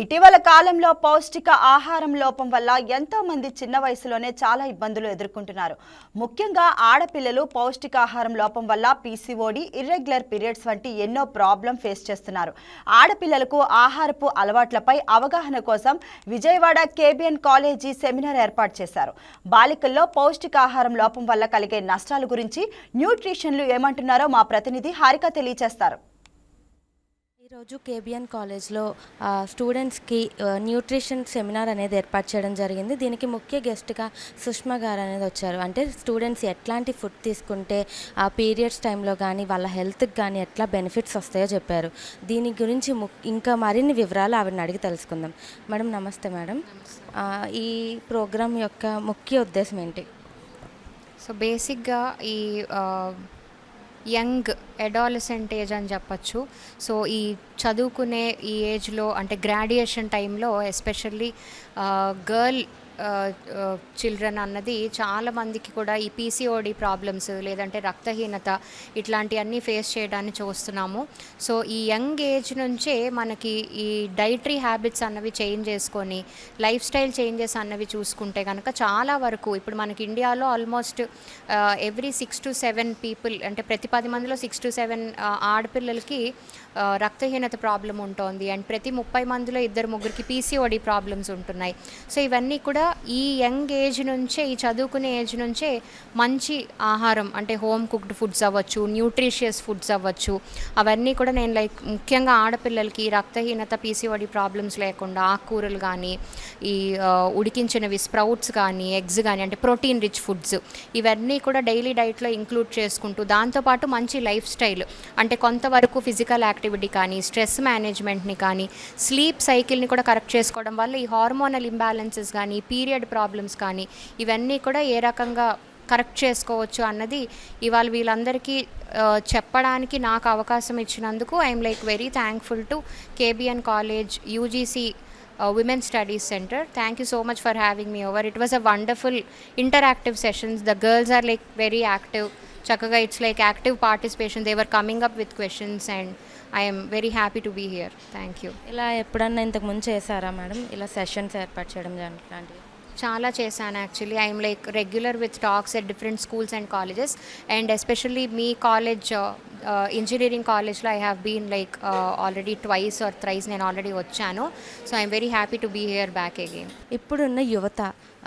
ఇటీవల కాలంలో పౌష్టిక ఆహారం లోపం వల్ల ఎంతో మంది చిన్న వయసులోనే చాలా ఇబ్బందులు ఎదుర్కొంటున్నారు. ముఖ్యంగా ఆడపిల్లలు పౌష్టికాహారం లోపం వల్ల పీసీఓడి ఇర్రెగ్యులర్ పీరియడ్స్ వంటి ఎన్నో ప్రాబ్లం ఫేస్ చేస్తున్నారు. ఆడపిల్లలకు ఆహారపు అలవాట్లపై అవగాహన కోసం విజయవాడ కేబిఎన్ కాలేజీ సెమినార్ ఏర్పాటు చేశారు. బాలికల్లో పౌష్టికాహారం లోపం వల్ల కలిగే నష్టాల గురించి న్యూట్రిషన్లు ఏమంటున్నారో మా ప్రతినిధి హారిక తెలియచేస్తారు. ఈరోజు కేబిఎన్ కాలేజ్లో స్టూడెంట్స్కి న్యూట్రిషన్ సెమినార్ అనేది ఏర్పాటు చేయడం జరిగింది. దీనికి ముఖ్య గెస్ట్గా సుష్మా గారు అనేది వచ్చారు. అంటే స్టూడెంట్స్ ఎట్లాంటి ఫుడ్ తీసుకుంటే ఆ పీరియడ్స్ టైంలో కానీ వాళ్ళ హెల్త్కి కానీ ఎట్లా బెనిఫిట్స్ వస్తాయో చెప్పారు. దీని గురించి ఇంకా మరిన్ని వివరాలు ఆవిడని అడిగి తెలుసుకుందాం. మేడం నమస్తే మేడం. ఈ ప్రోగ్రాం యొక్క ముఖ్య ఉద్దేశం ఏంటి? సో బేసిక్గా ఈ యంగ్ అడాలసెంట్ ఏజ్ అని చెప్పచ్చు. సో ఈ చదువుకునే ఈ ఏజ్లో అంటే గ్రాడ్యుయేషన్ టైంలో ఎస్పెషల్లీ గర్ల్ చిల్డ్రన్ అన్నది చాలా మందికి కూడా ఈ పీసీఓడి ప్రాబ్లమ్స్ లేదంటే రక్తహీనత ఇట్లాంటివన్నీ ఫేస్ చేయడాన్ని చూస్తున్నాము. సో ఈ యంగ్ ఏజ్ నుంచే మనకి ఈ డైటరీ హ్యాబిట్స్ అన్నవి చేంజ్ చేసుకొని లైఫ్ స్టైల్ చేంజెస్ అన్నవి చూసుకుంటే కనుక చాలా వరకు ఇప్పుడు మనకి ఇండియాలో almost every six to seven people అంటే ప్రతి పది మందిలో సిక్స్ టు సెవెన్ ఆడపిల్లలకి రక్తహీనత ప్రాబ్లం ఉంటుంది. అండ్ ప్రతి ముప్పై మందిలో ఇద్దరు ముగ్గురికి పీసీఓడి ప్రాబ్లమ్స్ ఉంటున్నాయి. సో ఇవన్నీ కూడా ఈ యంగ్ ఏజ్ నుంచే ఈ చదువుకునే ఏజ్ నుంచే మంచి ఆహారం అంటే హోమ్ కుక్డ్ ఫుడ్స్ అవ్వచ్చు న్యూట్రిషియస్ ఫుడ్స్ అవ్వచ్చు. అవన్నీ కూడా నేను లైక్ ముఖ్యంగా ఆడపిల్లలకి రక్తహీనత పీసీఓడి ప్రాబ్లమ్స్ లేకుండా ఆకుకూరలు కానీ ఈ ఉడికించినవి స్ప్రౌట్స్ కానీ ఎగ్స్ కానీ అంటే ప్రోటీన్ రిచ్ ఫుడ్స్ ఇవన్నీ కూడా డైలీ డైట్లో ఇంక్లూడ్ చేసుకుంటూ దాంతోపాటు మంచి లైఫ్ స్టైల్. అంటే కొంతవరకు ఫిజికల్ యాక్టివిటీ కానీ స్ట్రెస్ మేనేజ్మెంట్ని కానీ స్లీప్ సైకిల్ని కూడా కరెక్ట్ చేసుకోవడం వల్ల ఈ హార్మోనల్ ఇంబ్యాలెన్సెస్ కానీ పీరియడ్ ప్రాబ్లమ్స్ కానీ ఇవన్నీ కూడా ఏ రకంగా కరెక్ట్ చేసుకోవచ్చు అన్నది ఇవాళ వీళ్ళందరికీ చెప్పడానికి నాకు అవకాశం ఇచ్చినందుకు I'm like very thankful to KBN college UGC women studies centre thank you so much for having me over it was a wonderful interactive sessions the girls are like very active చక్కగా it's like active participation they were coming up with questions and I'm very happy to be here thank you ఇలా ఎప్పుడన్నా ఇంతకు ముందు చేశారా madam? ఇలా sessions ఏర్పాటు చేయడం లాంటివి చాలా చేశాను actually I'm like regular with talks at different schools and colleges and especially me college engineering కాలేజ్లో I have been like already twice or thrice నేను ఆల్రెడీ వచ్చాను. So I'm very happy to be here back again ఇప్పుడున్న యువత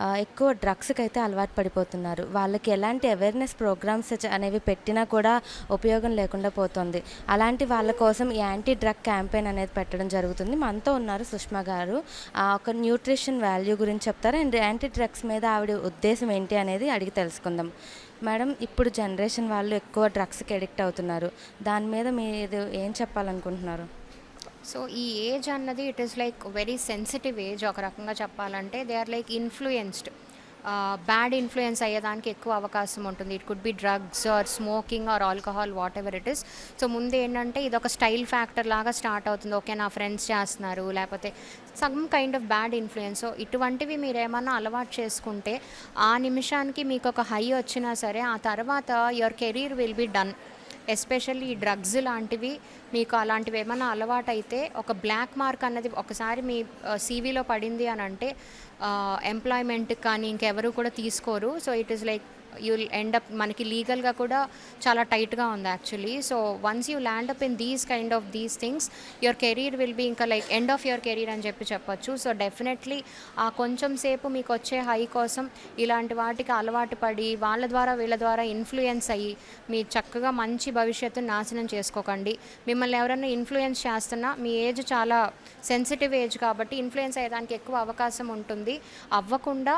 uh, ఎక్కువ డ్రగ్స్కి అయితే అలవాటు పడిపోతున్నారు. వాళ్ళకి ఎలాంటి అవేర్నెస్ ప్రోగ్రామ్స్ అనేవి పెట్టినా కూడా ఉపయోగం లేకుండా పోతుంది. అలాంటి వాళ్ళ కోసం ఈ యాంటీ డ్రగ్ క్యాంపెయిన్ అనేది పెట్టడం జరుగుతుంది. మనతో ఉన్నారు సుష్మా గారు. ఆ, ఒక న్యూట్రిషన్ వాల్యూ గురించి చెప్తారు? అండ్ యాంటీ డ్రగ్స్ మీద ఆవిడ ఉద్దేశం ఏంటి అనేది అడిగి తెలుసుకుందాం. మేడం ఇప్పుడు జనరేషన్ వాళ్ళు ఎక్కువ డ్రగ్స్కి అడిక్ట్ అవుతున్నారు. దాని మీద మీరు ఏం చెప్పాలనుకుంటున్నారు? సో ఈ ఏజ్ అన్నది it is like very sensitive age. ఒక రకంగా చెప్పాలంటే they are like influenced. Bad influence అయ్యేదానికి ఎక్కువ అవకాశం ఉంటుంది. It could be drugs or smoking or alcohol whatever it is so ముందు ఏంటంటే ఇది ఒక స్టైల్ ఫ్యాక్టర్ లాగా స్టార్ట్ అవుతుంది. ఓకే నా ఫ్రెండ్స్ చేస్తున్నారు. లేకపోతే some kind of bad influence so ఇటువంటివి మీరు ఏమన్నా అలవాటు చేసుకుంటే ఆ నిమిషానికి మీకు ఒక హై వచ్చినా సరే ఆ తర్వాత your career will be done especially ఈ డ్రగ్స్ లాంటివి మీకు అలాంటివి ఏమైనా అలవాటైతే ఒక బ్లాక్ మార్క్ అన్నది ఒకసారి మీ సీవీలో పడింది అని అంటే ఎంప్లాయ్మెంట్ కానీ ఇంకెవరు కూడా తీసుకోరు. So it is like you'll end up మనకి లీగల్గా కూడా చాలా టైట్గా ఉంది actually so once you land up in these kind of these things your career will be ఇంకా like end of your career అని చెప్పి చెప్పొచ్చు. సో డెఫినెట్లీ ఆ కొంచెం సేపు మీకు వచ్చే హై కోసం ఇలాంటి వాటికి అలవాటు పడి వాళ్ళ ద్వారా వీళ్ళ ద్వారా ఇన్ఫ్లుయెన్స్ అయ్యి మీ చక్కగా మంచి భవిష్యత్తును నాశనం చేసుకోకండి. మిమ్మల్ని ఎవరైనా ఇన్ఫ్లుయెన్స్ చేస్తున్నా మీ ఏజ్ చాలా సెన్సిటివ్ ఏజ్ కాబట్టి ఇన్ఫ్లుయెన్స్ అయ్యేదానికి ఎక్కువ అవకాశం ఉంటుంది. అవ్వకుండా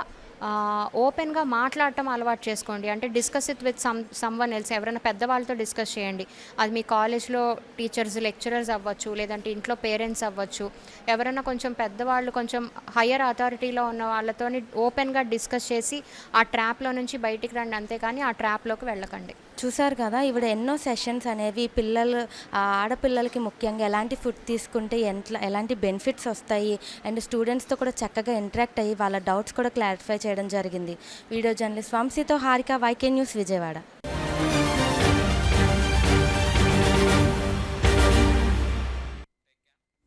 ఓపెన్గా మాట్లాడటం అలవాటు చేసుకోండి. అంటే discuss it with some someone else. ఎవరైనా పెద్దవాళ్ళతో డిస్కస్ చేయండి. అది మీ కాలేజ్లో టీచర్స్ లెక్చరర్స్ అవ్వచ్చు లేదంటే ఇంట్లో పేరెంట్స్ అవ్వచ్చు. ఎవరైనా కొంచెం పెద్దవాళ్ళు కొంచెం హయ్యర్ అథారిటీలో ఉన్న వాళ్ళతో ఓపెన్గా డిస్కస్ చేసి ఆ ట్రాప్లో నుంచి బయటికి రండి అంతేకాని ఆ ట్రాప్లోకి వెళ్ళకండి. చూసారు కదా ఇవిడ ఎన్నో సెషన్స్ అనేవి పిల్లలు ఆడపిల్లలకి ముఖ్యంగా ఎలాంటి ఫుడ్ తీసుకుంటే ఎంత ఎలాంటి బెనిఫిట్స్ వస్తాయి అండ్ స్టూడెంట్స్తో కూడా చక్కగా ఇంటరాక్ట్ అయ్యి వాళ్ళ డౌట్స్ కూడా క్లారిఫై చేయడం జరిగింది. Video journalist వంశీతో Harika Y K news Vijayawada.